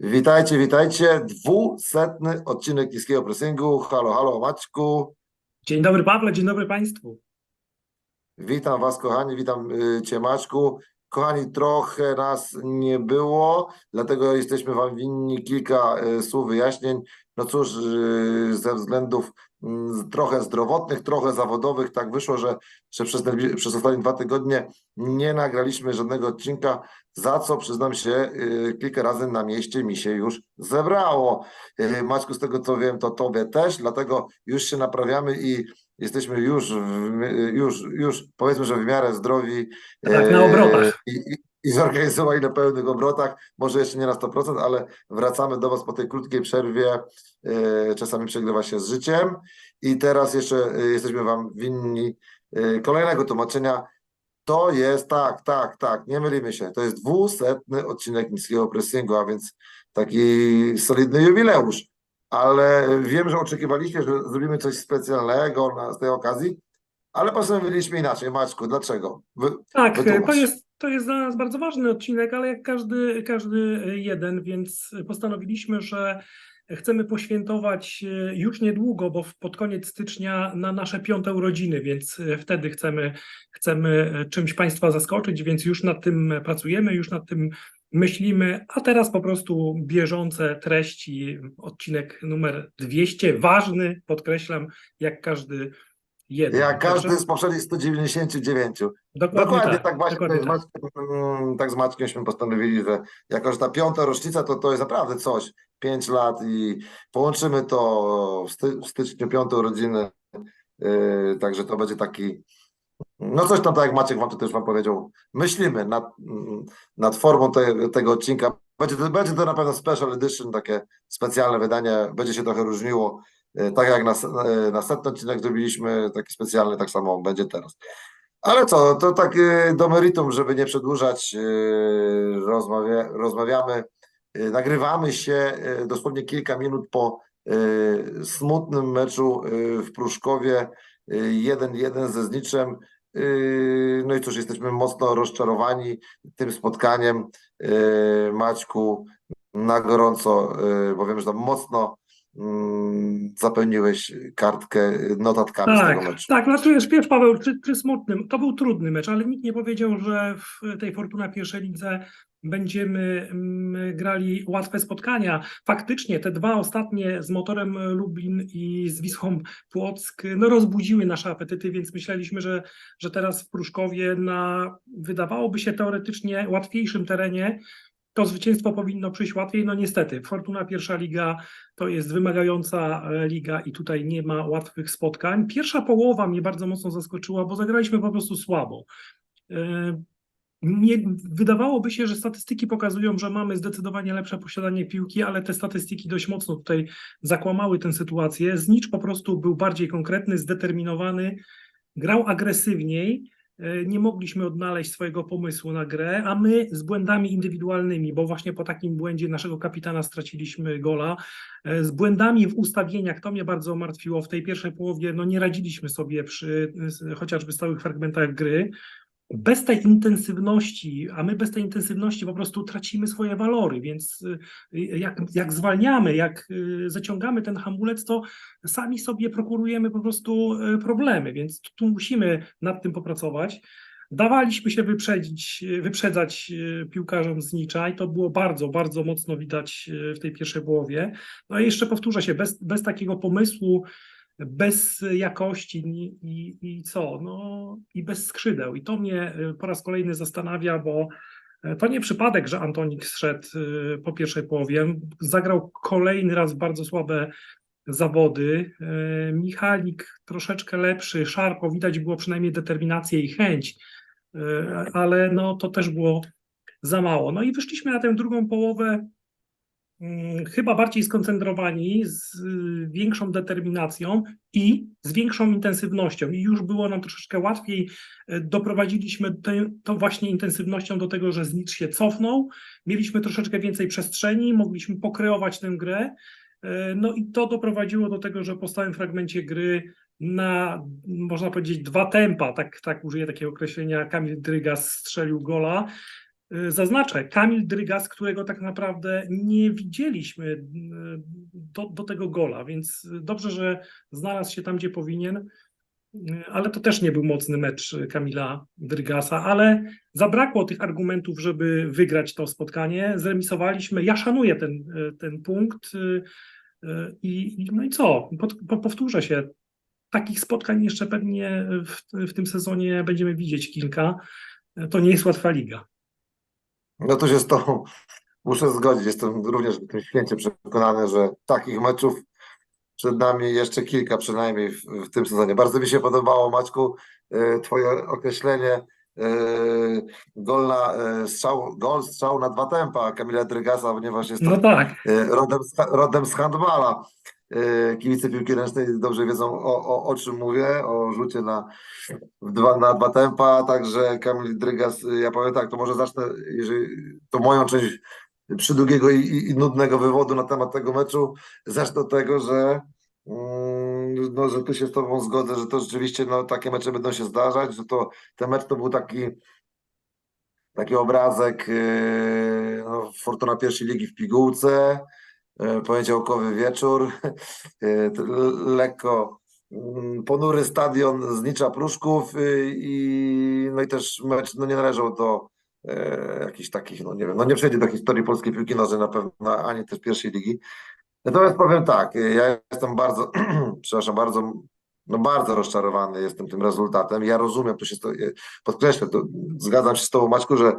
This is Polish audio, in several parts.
Witajcie, witajcie. Dwusetny odcinek niskiego pressingu. Halo, halo, Maćku. Dzień dobry Pawle, dzień dobry Państwu. Witam Was, kochani, witam y, Cię, Maćku. Kochani, trochę nas nie było, dlatego jesteśmy Wam winni kilka y, słów wyjaśnień. No cóż, y, ze względów mm, trochę zdrowotnych, trochę zawodowych, tak wyszło, że, że przez, przez ostatnie dwa tygodnie nie nagraliśmy żadnego odcinka, za co przyznam się, y, kilka razy na mieście mi się już zebrało. Y, Maćku, z tego co wiem, to Tobie też, dlatego już się naprawiamy i jesteśmy już, już, już powiedzmy, że w miarę zdrowi. Tak, na e, obrotach. I, i, i zorganizowani na pełnych obrotach, może jeszcze nie na 100%, ale wracamy do Was po tej krótkiej przerwie. Czasami przegrywa się z życiem i teraz jeszcze jesteśmy Wam winni kolejnego tłumaczenia. To jest, tak, tak, tak, nie mylimy się, to jest dwusetny odcinek niskiego pressingu, a więc taki solidny jubileusz. Ale wiem, że oczekiwaliście, że zrobimy coś specjalnego na, z tej okazji, ale postanowiliśmy inaczej. Maćku, dlaczego? Wy, Tak, Wytłumacz. to jest, to jest dla nas bardzo ważny odcinek, ale jak każdy, każdy jeden, więc postanowiliśmy, że chcemy poświętować e, już niedługo, bo pod koniec stycznia na nasze piąte urodziny, więc e, wtedy chcemy, chcemy e, czymś Państwa zaskoczyć, więc już nad tym pracujemy, już nad tym myślimy, a teraz po prostu bieżące treści, odcinek numer 200, ważny, podkreślam, jak każdy jeden. Jak każdy z poprzednich 199. Dokładnie, Dokładnie tak, tak, właśnie dokładnie z tak. Maćkiem, mm, tak z Maćkieśmy postanowili, że jako, że ta piąta rocznica, to to jest naprawdę coś. Pięć lat i połączymy to w, sty, w styczniu piąte urodziny. Yy, także to będzie taki. No coś tam, tak jak Maciek wam też wam powiedział, myślimy nad, mm, nad formą te, tego odcinka. Będzie to, będzie to na pewno special edition, takie specjalne wydanie, będzie się trochę różniło. Yy, Tak jak na, s- yy, na setny odcinek zrobiliśmy, taki specjalny, tak samo będzie teraz. Ale co, to tak y, do meritum, żeby nie przedłużać, rozmawia, rozmawiamy, nagrywamy się dosłownie kilka minut po smutnym meczu w Pruszkowie, y, 1-1 ze Zniczem. No i cóż, jesteśmy mocno rozczarowani tym spotkaniem. Maćku, na gorąco, bo wiem, że tam mocno zapełniłeś kartkę notatkami z tego Tak, meczu. tak, znaczy wiesz, wiesz Paweł, czy, czy smutnym, to był trudny mecz, ale nikt nie powiedział, że w tej Fortuna pierwszej lidze będziemy mm, grali łatwe spotkania. Faktycznie te dwa ostatnie z motorem Lublin i z Wisłą Płock no, rozbudziły nasze apetyty, więc myśleliśmy, że, że teraz w Pruszkowie na wydawałoby się teoretycznie łatwiejszym terenie to zwycięstwo powinno przyjść łatwiej. No niestety, Fortuna pierwsza liga to jest wymagająca e, liga i tutaj nie ma łatwych spotkań. Pierwsza połowa mnie bardzo mocno zaskoczyła, bo zagraliśmy po prostu słabo. E, Nie, wydawałoby się, że statystyki pokazują, że mamy zdecydowanie lepsze posiadanie piłki, ale te statystyki dość mocno tutaj zakłamały tę sytuację. Znicz po prostu był bardziej konkretny, zdeterminowany, grał agresywniej. E, Nie mogliśmy odnaleźć swojego pomysłu na grę, a my z błędami indywidualnymi, bo właśnie po takim błędzie naszego kapitana straciliśmy gola, e, z błędami w ustawieniach, to mnie bardzo martwiło. W tej pierwszej połowie no nie radziliśmy sobie przy chociażby stałych fragmentach gry. Bez tej intensywności, a my bez tej intensywności po prostu tracimy swoje walory, więc y, jak, jak zwalniamy, jak y, zaciągamy ten hamulec, to sami sobie prokurujemy po prostu y, problemy, więc tu musimy nad tym popracować. Dawaliśmy się wyprzedzić, wyprzedzać y, piłkarzom z Nicza i to było bardzo, bardzo mocno widać y, w tej pierwszej połowie. No i jeszcze powtórzę się, bez, bez takiego pomysłu, bez jakości i, i, co? No i bez skrzydeł. I to mnie y, po raz kolejny zastanawia, bo e, to nie przypadek, że Antonik zszedł y, po pierwszej połowie. Zagrał kolejny raz bardzo słabe zawody. E, Michalik troszeczkę lepszy, Szarko, widać było przynajmniej determinację i chęć, e, ale no to też było za mało. No i wyszliśmy na tę drugą połowę chyba bardziej skoncentrowani, z y, większą determinacją i z większą intensywnością. I już było nam troszeczkę łatwiej. E, Doprowadziliśmy tę- tą właśnie intensywnością do tego, że Znicz się cofnął, mieliśmy troszeczkę więcej przestrzeni, mogliśmy pokreować tę grę. E, No i to doprowadziło do tego, że po stałym fragmencie gry na, można powiedzieć, dwa tempa, tak, tak użyję takiego określenia, Kamil Drygas strzelił gola. Y, zaznaczę, Kamil Drygas, którego tak naprawdę nie widzieliśmy y, do, do tego gola, więc dobrze, że znalazł się tam, gdzie powinien, y, ale to też nie był mocny mecz Kamila Drygasa, ale zabrakło tych argumentów, żeby wygrać to spotkanie. Zremisowaliśmy. Ja szanuję ten, ten punkt i, no i co? Powtórzę się. Takich spotkań jeszcze pewnie w, w tym sezonie będziemy widzieć kilka. To nie jest łatwa liga. No to się z tobą muszę zgodzić. Jestem również w tym święcie przekonany, że takich meczów przed nami jeszcze kilka przynajmniej w, w tym sezonie. Bardzo mi się podobało, Maćku, e, twoje określenie e, gol, na, e, strzał, gol strzał na dwa tempa Kamila Drygasa, ponieważ jest No tak. rodem rodem z handbala. E, Kibice piłki ręcznej dobrze wiedzą o, o, o czym mówię, o rzucie na dwa, na dwa tempa, także Kamil Drygas, e, ja powiem tak, to może zacznę, jeżeli to moją część przydługiego i, i, i nudnego wywodu na temat tego meczu, zacznę od tego, że mm, no, że tu się z Tobą zgodzę, że to rzeczywiście no, takie mecze będą się zdarzać, że to ten mecz to był taki taki obrazek yy, no, Fortuna pierwszej ligi w pigułce, poniedziałkowy wieczór, l- lekko mm, ponury stadion znicza Pruszków yy, i no i też mecz no, nie należał do yy, jakichś takich, no nie wiem, no nie przejdzie do historii polskiej piłki nożnej na pewno, ani też pierwszej ligi. Natomiast powiem tak, yy, ja jestem bardzo, przepraszam, bardzo no bardzo rozczarowany jestem tym rezultatem. Ja rozumiem, tu się sto- podkreślę, to zgadzam się z Tobą, Maćku, że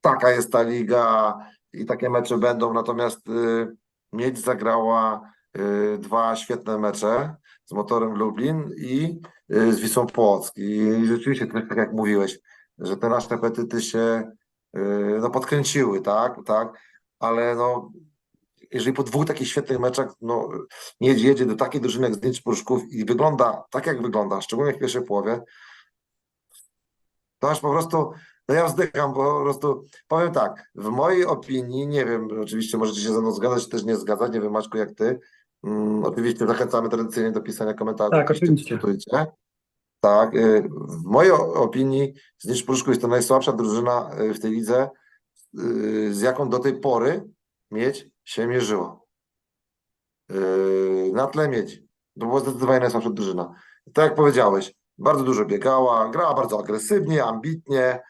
taka jest ta liga i takie mecze będą, natomiast y, Miedź zagrała y, dwa świetne mecze z Motorem Lublin i y, z Wisłą Płock. I rzeczywiście, tak jak mówiłeś, że te nasze apetyty się no, podkręciły, tak, tak, ale no jeżeli po dwóch takich świetnych meczach no, Miedź jedzie do takiej drużyny jak Znicz Pruszków i wygląda tak, jak wygląda, szczególnie w pierwszej połowie, to aż po prostu, no ja wzdycham, bo po prostu powiem tak, w mojej opinii, nie wiem, oczywiście możecie się ze mną zgadzać, też nie zgadzać, nie wiem Maćku jak ty, mm, oczywiście zachęcamy tradycyjnie do pisania komentarzy, Tak, oczywiście. dyskutujcie. Tak, y, w mojej opinii Znicz Pruszków jest to najsłabsza drużyna y, w tej lidze, y, z jaką do tej pory Miedź się mierzyła. Yy, na tle miedzi. To była zdecydowanie najsłabsza drużyna. Tak jak powiedziałeś, bardzo dużo biegała, grała bardzo agresywnie, ambitnie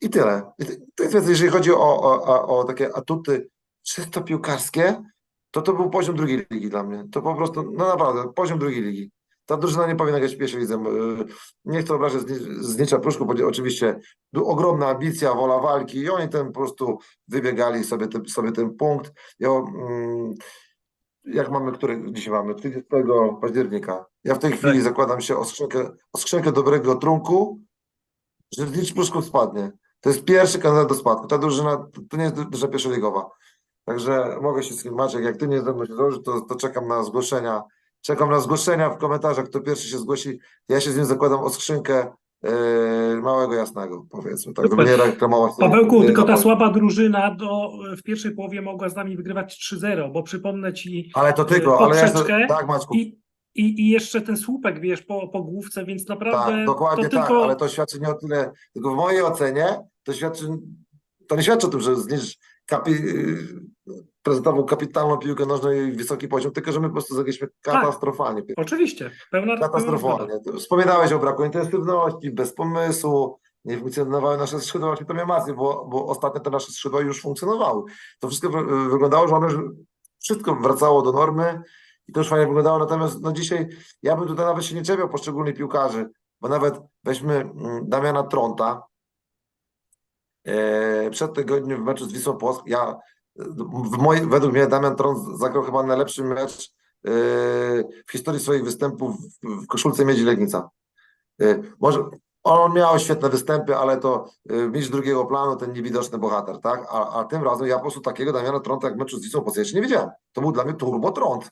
i tyle. I ty- to jest, więc jeżeli chodzi o, o, o, takie atuty czysto piłkarskie, to to był poziom drugiej ligi dla mnie. To po prostu, no naprawdę, poziom drugiej ligi. Ta drużyna nie powinna grać w pierwszej lidze. Yy, Nie chcę obrażać Zni- Znicza Pruszku, bo oczywiście był ogromna ambicja, wola walki i oni ten po prostu wybiegali sobie, ten- sobie ten punkt. Ja, mm, jak mamy, który dzisiaj mamy? 30 października. Ja w tej chwili Tak. zakładam się o skrzynkę, o skrzynkę dobrego trunku, że Znicz Pruszków spadnie. To jest pierwszy kandydat do spadku. Ta drużyna to- nie jest drużyna pierwszoligowa. Także mogę się z kim Maciek, jak ty nie ze mną się złożysz, to, to czekam na zgłoszenia. Czekam na zgłoszenia w komentarzach, kto pierwszy się zgłosi. Ja się z nim zakładam o skrzynkę yy, małego jasnego, powiedzmy, tak, żeby nie reklamować. Pawełku, nie tylko ta słaba drużyna do, w pierwszej połowie mogła z nami wygrywać 3-0, bo przypomnę ci Ale to tylko, ale ja tak Maćku, i, i, i jeszcze ten słupek, wiesz, po, po główce, więc naprawdę tak, dokładnie to tak, tylko... ale to świadczy nie o tyle, tylko w mojej ocenie to świadczy, to nie świadczy o tym, że znisz kapi, prezentował kapitalną piłkę nożną i wysoki poziom, tylko że my po prostu zagraliśmy katastrofalnie. Oczywiście, pełna. Katastrofalnie. Wspominałeś o braku intensywności, bez pomysłu, nie funkcjonowały nasze skrzydła, właśnie to miałem rację, bo, bo ostatnio te nasze skrzydła już funkcjonowały. To wszystko wy- wyglądało, że one wszystko wracało do normy i to już fajnie wyglądało, natomiast no dzisiaj ja bym tutaj nawet się nie czepiał poszczególnych piłkarzy, bo nawet weźmy mm, Damiana Tronta, e, przed tygodniem w meczu z Wisłą Płock, ja w mojej, według mnie Damian Trąd zagrał chyba najlepszy mecz e, w historii swoich występów w, koszulce Miedzi Legnica. E, Może on miał świetne występy, ale to mieć drugiego planu, ten niewidoczny bohater, tak? A, a tym razem ja po prostu takiego Damiana Trąta jak w meczu z Wisłą Płock jeszcze nie widziałem. To był dla mnie turbo Trąd.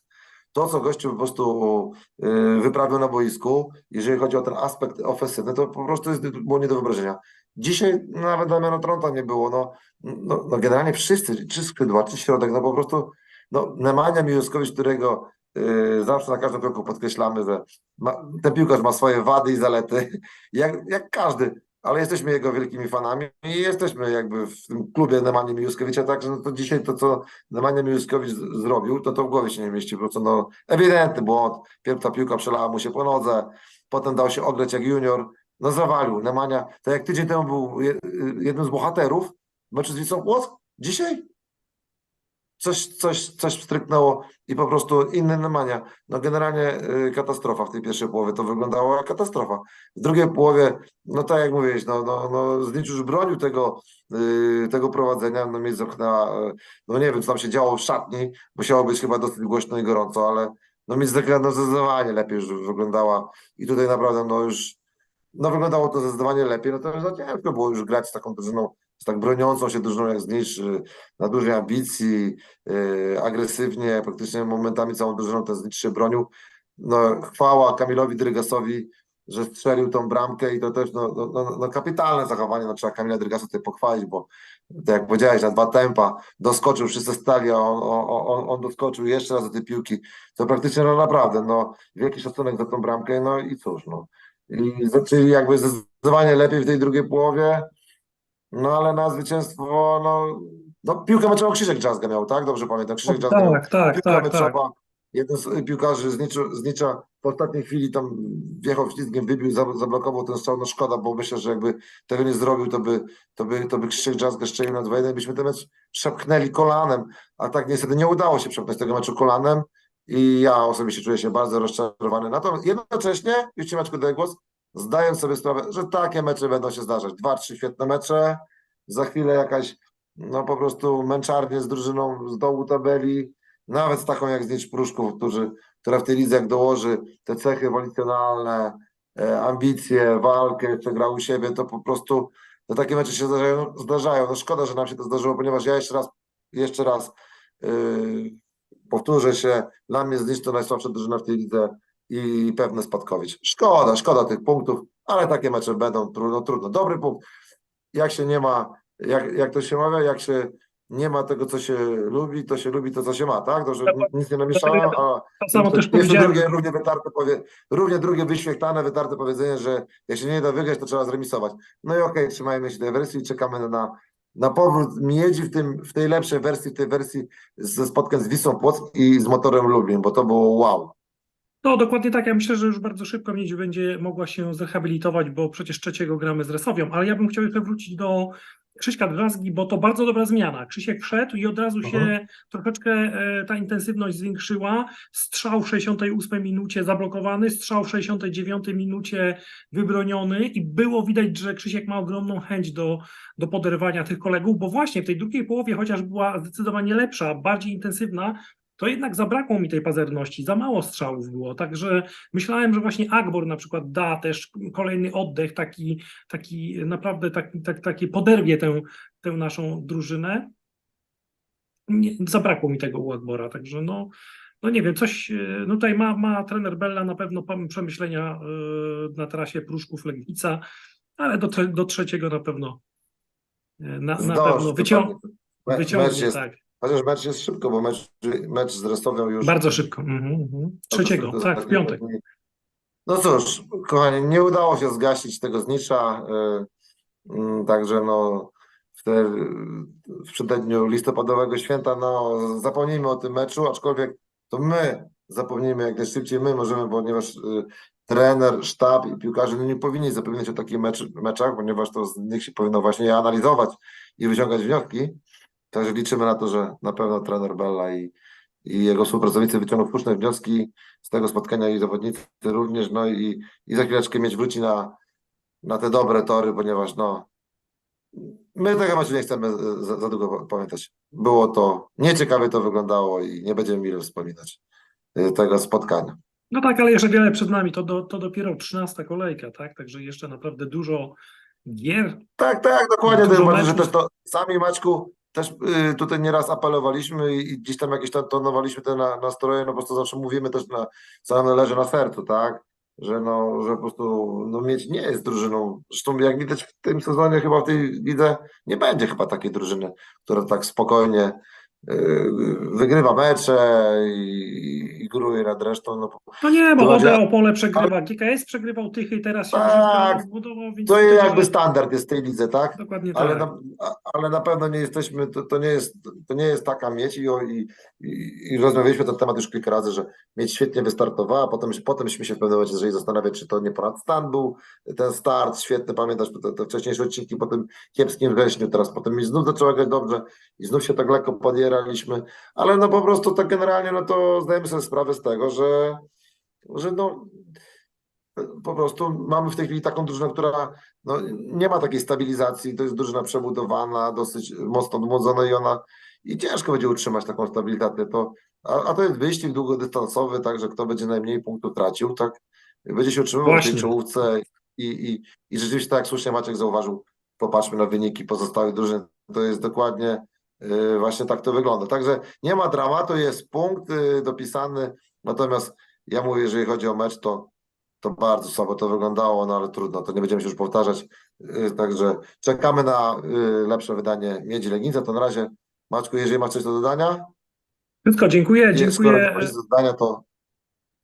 To, co gościu po prostu e, wyprawił na boisku, jeżeli chodzi o ten aspekt ofensywny, to po prostu jest, było nie do wyobrażenia. Dzisiaj nawet Damiana Trąta nie było. No, no, no generalnie wszyscy, czy skrzydła, czy środek, no po prostu no, Nemanja Miłuskowicz, którego y, zawsze na każdym kroku podkreślamy, że ma, ten piłkarz ma swoje wady i zalety, jak, jak każdy, ale jesteśmy jego wielkimi fanami i jesteśmy jakby w tym klubie Nemanja Miłuskowicza, także no to dzisiaj to, co Nemanja Miłuskowicz z- zrobił, to to w głowie się nie mieści, po prostu no ewidentny błąd, pierw ta piłka przelała mu się po nodze, potem dał się ograć jak junior, no zawalił Nemanja, tak jak tydzień temu był je- jednym z bohaterów meczu z Wisłą Płock, dzisiaj coś, coś, coś stryknęło i po prostu inny Nemanja. No generalnie y, katastrofa w tej pierwszej połowie, to wyglądało jak katastrofa. W drugiej połowie, no tak jak mówiłeś, no, no, no Znicz już bronił tego, y, tego prowadzenia, no mnie zepchnęła, y, no nie wiem, co tam się działo w szatni, musiało być chyba dosyć głośno i gorąco, ale no mi no zdecydowanie lepiej już wyglądała i tutaj naprawdę no już, no wyglądało to zdecydowanie lepiej, natomiast no ciężko było już grać z taką drużyną, z tak broniącą się drużyną jak Znicz, y, na dużej ambicji, yy, agresywnie, praktycznie momentami całą drużyną ten Znicz się bronił. No, chwała Kamilowi Drygasowi, że strzelił tą bramkę i to też no, no, no, no kapitalne zachowanie, no trzeba Kamila Drygasa tutaj pochwalić, bo tak jak powiedziałeś, na dwa tempa doskoczył, wszyscy stali, a on, on, on, doskoczył jeszcze raz do tej piłki, to praktycznie no naprawdę, no wielki szacunek za tą bramkę, no i cóż, no. I zaczęli jakby zdecydowanie lepiej w tej drugiej połowie, no ale na zwycięstwo, no, no piłkę meczową Krzysiek Drzazga miał, tak? Dobrze pamiętam, Krzysiek Drzazga miał Tak, tak, piłka tak, tak. meczowa. Jeden z piłkarzy z Nicza, z Nicza w ostatniej chwili tam wjechał ślizgiem, wybił, za- zablokował ten strzał, no szkoda, bo myślę, że jakby tego nie zrobił, to by, to by, to by Krzysiek Drzazga strzelił na 2-1 byśmy ten mecz przepchnęli kolanem, a tak niestety nie udało się przepchnąć tego meczu kolanem i ja osobiście czuję się bardzo rozczarowany. Natomiast jednocześnie, już Ci Maćku daję głos, zdaję sobie sprawę, że takie mecze będą się zdarzać. Dwa, trzy świetne mecze, za chwilę jakaś no po prostu męczarnie z drużyną z dołu tabeli, nawet z taką jak Znicz Pruszków, którzy, która w tej lidze jak dołoży te cechy wolicjonalne, e, ambicje, walkę, jeszcze gra u siebie, to po prostu no takie mecze się zdarzają, zdarzają. No szkoda, że nam się to zdarzyło, ponieważ ja jeszcze raz, jeszcze raz yy, powtórzę się, dla mnie Znicz to najsłabsza drużyna w tej lidze i pewny spadkowicz. Szkoda, szkoda tych punktów, ale takie mecze będą, trudno, trudno. Dobry punkt, jak się nie ma, jak, jak to się mawia, jak się nie ma tego, co się lubi, to się lubi to, co się ma, tak? Dobrze, nic nie namieszałem, a To samo też jeszcze drugie, równie wytarte, powie, równie drugie wyświetlane, wytarte powiedzenie, że jak się nie da wygrać, to trzeba zremisować. No i okej, trzymajmy się tej wersji i czekamy na, na powrót Miedzi w, tym, w tej lepszej wersji, w tej wersji ze spotkań z Wisłą Płock i z motorem Lublin, bo to było wow. No, dokładnie tak. Ja myślę, że już bardzo szybko Miedź będzie mogła się zrehabilitować, bo przecież trzeciego gramy z Resowią. Ale ja bym chciał jeszcze wrócić do Krzyśka Drazgi, bo to bardzo dobra zmiana. Krzysiek wszedł i od razu się Mhm. troszeczkę e, ta intensywność zwiększyła. Strzał w 68 minucie zablokowany, strzał w 69 minucie wybroniony i było widać, że Krzysiek ma ogromną chęć do, do poderwania tych kolegów, bo właśnie w tej drugiej połowie, chociaż była zdecydowanie lepsza, bardziej intensywna, to jednak zabrakło mi tej pazerności, za mało strzałów było, także myślałem, że właśnie Agbor na przykład da też kolejny oddech, taki, taki naprawdę taki, tak, takie poderwie tę, tę naszą drużynę. Nie, zabrakło mi tego u Agbora, także no, no nie wiem, coś, no tutaj ma, ma trener Bella na pewno przemyślenia e, na trasie Pruszków Legnica, ale do, do trzeciego na pewno e, na, na pewno wycią, wyciągnie, jest, tak, chociaż mecz jest szybko, bo mecz, mecz z Restowią już bardzo szybko. Mhm, mhm. Trzeciego, to- tak, w piątek. No cóż, kochani, nie udało się zgasić tego znicza, y, mm, także no w, te, w przededniu listopadowego święta, no zapomnijmy o tym meczu, aczkolwiek to my zapomnijmy jak najszybciej, my możemy, ponieważ y, trener, sztab i piłkarze no nie powinni zapominać o takich mecz, meczach, ponieważ to z nich się powinno właśnie analizować i wyciągać wnioski, także liczymy na to, że na pewno trener Bella i, i jego współpracownicy wyciągną słuszne wnioski z tego spotkania i zawodnicy również, no i, i za chwileczkę mieć wróci na, na te dobre tory, ponieważ no my tego meczu nie chcemy za, za długo pamiętać. Było to, nieciekawie to wyglądało i nie będziemy mile wspominać y, tego spotkania. No tak, ale jeszcze wiele przed nami, to, do, to dopiero 13 kolejka, tak? Także jeszcze naprawdę dużo gier. Tak, tak, dokładnie, Dużo bardziej, że też to sami Maćku, też y, tutaj nieraz apelowaliśmy i, gdzieś tam jakieś tam tonowaliśmy te na, nastroje, no po prostu zawsze mówimy też na, co nam leży na sercu, tak, że no, że po prostu no mieć nie jest drużyną, zresztą jak widać w tym sezonie chyba w tej lidze nie będzie chyba takiej drużyny, która tak spokojnie wygrywa mecze i, i góruje nad resztą. No, No nie, bo To Odę chodzi- Opole przegrywa, GKS przegrywał Tychy, teraz się Tak. to jest jakby ale- standard jest w tej lidze, tak? Dokładnie Ale tak. na, a- ale na pewno nie jesteśmy, to, to, nie jest, to nie jest taka mieć i, i, i, i rozmawialiśmy na ten temat już kilka razy, że mieć świetnie wystartowała, potem, potemśmy się w pewnym momencie zaczęli zastanawiać, czy to nie ponad stan był ten start świetny, pamiętasz te, te wcześniejsze odcinki po tym kiepskim wrześniu, teraz potem mi znów zaczęła grać dobrze i znów się tak lekko podjeraliśmy, ale no po prostu tak generalnie, no to zdajemy sobie sprawę z tego, że, że no po prostu mamy w tej chwili taką drużynę, która no, nie ma takiej stabilizacji, to jest drużyna przebudowana, dosyć mocno odmłodzona i ona i ciężko będzie utrzymać taką stabilizację. To, a, a to jest wyścig długodystansowy, także kto będzie najmniej punktów tracił, tak? Będzie się utrzymywał w tej Właśnie. czołówce i, i, i rzeczywiście tak jak słusznie Maciek zauważył, popatrzmy na wyniki pozostałych drużyn, to jest dokładnie właśnie tak to wygląda. Także nie ma dramatu, jest punkt y, dopisany, natomiast ja mówię, jeżeli chodzi o mecz, to to bardzo słabo to wyglądało, no ale trudno, to nie będziemy się już powtarzać. Yy, Także czekamy na lepsze wydanie Miedzi Legnica. To na razie, Maczku, jeżeli masz coś do dodania, Wszystko, dziękuję, nie, skoro nie dziękuję. masz do dodania, to,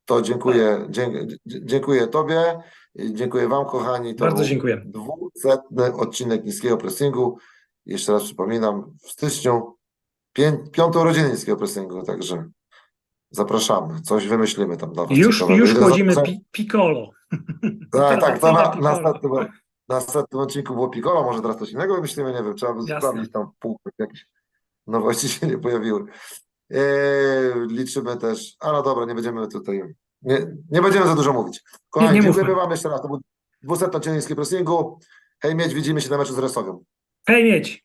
to dziękuję, dzie- dziękuję Tobie, dziękuję Wam, kochani. To Bardzo dziękuję. Dwusetny odcinek niskiego pressingu. Jeszcze raz przypominam, w styczniu pię, piątą urodzinę niskiego pressingu, także zapraszamy. Coś wymyślimy tam dla Was Już, ciekawego. już za- pi, Piccolo. Tak, tak, to na, Piccolo. następnym, następnym odcinku było Piccolo, może teraz coś innego myślimy, nie wiem, trzeba by sprawdzić tam pół, jakieś nowości się nie pojawiły. Eee, liczymy też, a no dobra, nie będziemy tutaj, nie, nie będziemy za dużo mówić. Kochani, dziękujemy. Wam jeszcze raz, to był 200 odcinek niskiego pressingu. Hej Miedź, widzimy się na meczu z Resowią. Hej, mieć.